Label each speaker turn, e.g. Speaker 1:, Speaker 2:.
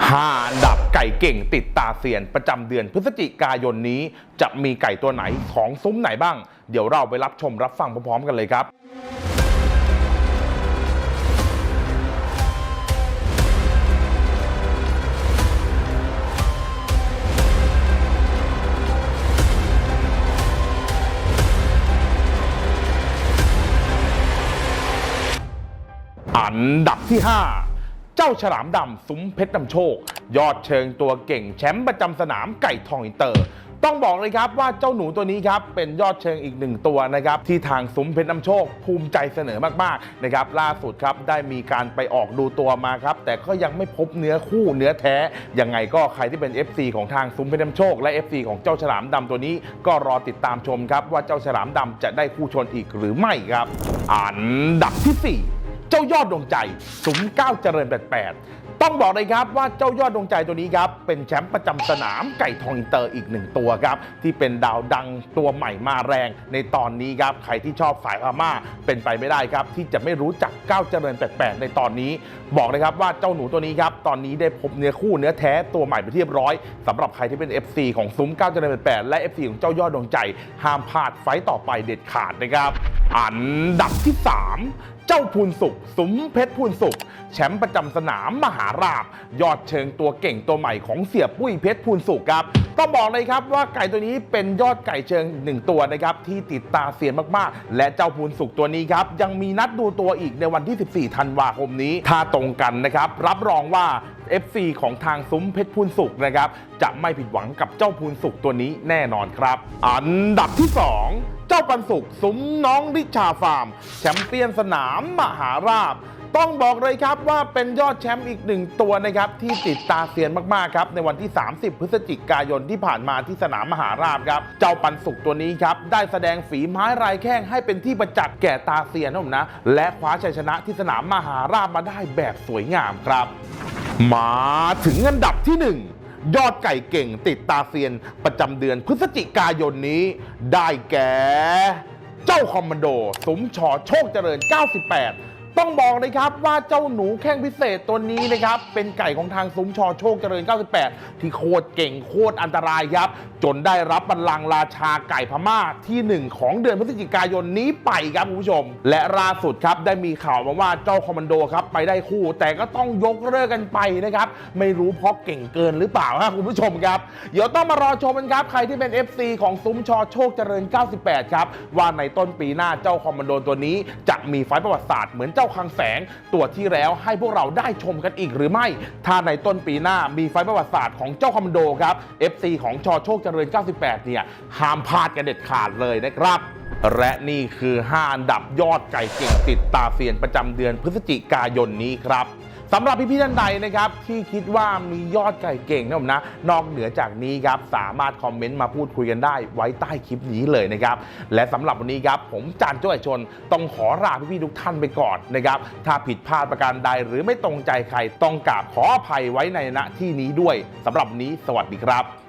Speaker 1: 5อันดับไก่เก่งติดตาเซียนประจำเดือนพฤศจิกายนนี้ จะมีไก่ตัวไหนของซุ้มไหนบ้าง เดี๋ยวเราไปรับชมรับฟังพร้อมๆกันเลยครับ อันดับที่ 5 เจ้าฉลามดำซุ้มเพชรนำโชค ยอดเชิงตัวเก่งแชมป์ประจำสนามไก่ทองอินเตอร์ ต้องบอกเลยครับว่าเจ้าหนูตัวนี้ครับเป็นยอดเชิงอีกหนึ่งตัวนะครับที่ทางซุ้มเพชรนำโชค ภูมิใจเสนอมากๆนะครับล่าสุดครับได้มีการไปออกดูตัวมาครับแต่ก็ยังไม่พบเนื้อคู่เนื้อแท้ยังไงก็ใครที่เป็น FC ของทางซุ้มเพชรนำโชค และ FC ของเจ้าฉลามดำตัวนี้ ก็รอติดตามชมครับว่าเจ้าฉลามดำจะได้คู่ชนอีกหรือไม่ครับ อันดับที่สี่ เจ้ายอดดวงใจสุมเก้าเจริญ88ต้องบอกเลยครับว่าเจ้ายอดดวงใจตัวนี้ครับเป็นแชมป์ประจำสนามไก่ทองอินเตอร์อีกหนึ่งตัวครับที่เป็นดาวดังตัวใหม่มาแรง ในตอนนี้ครับใครที่ชอบสายพม่าเป็นไปไม่ได้ครับ ที่จะไม่รู้จักเก้าเจริญ88ในตอนนี้ บอกเลยครับว่าเจ้าหนูตัวนี้ครับตอนนี้ได้พบเนื้อคู่เนื้อแท้ตัวใหม่ไปนที่เรียบร้อยสำหรับใครที่เป็น FC ของซุ้มเก้าเจริญ88และ FC ของเจ้ายอดดวงใจ ห้ามพลาดไฟต์ต่อไปเด็ดขาดนะครับอันดับที่ 3 จ้าพูนสุขสุมเพชรพูนสุข แชมป์ประจำสนามมหาราบ ยอดเชิงตัวเก่งตัวใหม่ของเสียปุ้ยเพชรพูนสุขครับต้องบอกเลยครับว่าไก่ตัวนี้เป็นยอดไก่เชิงหนึ่งตัวนะครับที่ติดตาเสียนมากๆ และเจ้าพูนสุขตัวนี้ครับยังมีนัดดูตัวอีกในวันที่ 14 ธันวาคมนี้ถ้าตรงกันนะครับรับรองว่า FC ของทางซุ้มเพชรพูนสุขนะครับจะไม่ผิดหวังกับเจ้าพูนสุขตัวนี้แน่นอนครับ อันดับที่ 2 ปันสุขซุ้มน้องริชาฟาร์ม แชมเปี้ยนสนามมหาราบ ต้องบอกเลยครับว่าเป็นยอดแชมป์อีกหนึ่งตัวนะครับ ที่ติดตาเซียนมาก ๆ ครับ ในวันที่ 30 พฤศจิกายนที่ผ่านมาที่สนามมหาราชครับ เจ้าปันสุขตัวนี้ครับ ได้แสดงฝีไม้ลายแข้งให้เป็นที่ประจักษ์แก่ตาเซียนนะผมนะ และคว้าชัยชนะที่สนามมหาราชมาได้แบบสวยงามครับ มาถึงอันดับที่ 1 ยอดไก่เก่งติดตาเซียนประจำเดือนพฤศจิกายนนี้ ได้แก่ เจ้าคอมมานโด สมชอโชคเจริญ 98 ต้องบอกเลยครับว่าเจ้าหนูแข้งพิเศษตัวนี้นะครับ เป็นไก่ของทางซุ้มชอโชคเจริญ 98 ที่โคตรเก่งโคตรอันตรายครับ จนได้รับบัลลังก์ราชาไก่พม่าทีหนึ่1 ของเดือนพฤศจิกายนนี้ไปครับคุณผู้ชม และล่าสุดครับได้มีข่าวมาว่าเจ้าคอมมานโดครับไปได้คู่ แต่ก็ต้องยกเลิกกันไปนะครับ ไม่รู้เพราะเก่งเกินหรือเปล่าฮะคุณผู้ชมครับ เดี๋ยวต้องมารอชมกันครับใครที่เป็น FC ของซุ้มชอโชคเจริญ 98 ครับว่าในต้นปีหน้าเจ้าคอมมานโดตัวนี้จะมีไฟประวัติศาสตร์เหมือนเจ้าาคังแสง ตัวที่แล้วให้พวกเราได้ชมกันอีกหรือไม่ ถ้าในต้นปีหน้ามีไฟประวัติศาสตร์ของเจ้าคอมโดครับ FC ของชอโชคเจริญ 98 เนี่ยห้ามพลาดกันเด็ดขาดเลยนะครับและนี่คือ 5 อันดับยอดไก่เก่งติดตาเซียนประจำเดือนพฤศจิกายนนี้ครับ สำหรับพี่ๆท่านใดนะครับที่คิดว่ามียอดไก่เก่งนะผมนะ นอกเหนือจากนี้ครับสามารถคอมเมนต์มาพูดคุยกันได้ไว้ใต้คลิปนี้เลยนะครับ และสำหรับวันนี้ครับผมจานจ้อยชนต้องขอลาพี่ๆทุกท่านไปก่อนนะครับ ถ้าผิดพลาดประการใดหรือไม่ตรงใจใครต้องกราบขออภัยไว้ในณที่นี้ด้วยสำหรับนี้สวัสดีครับ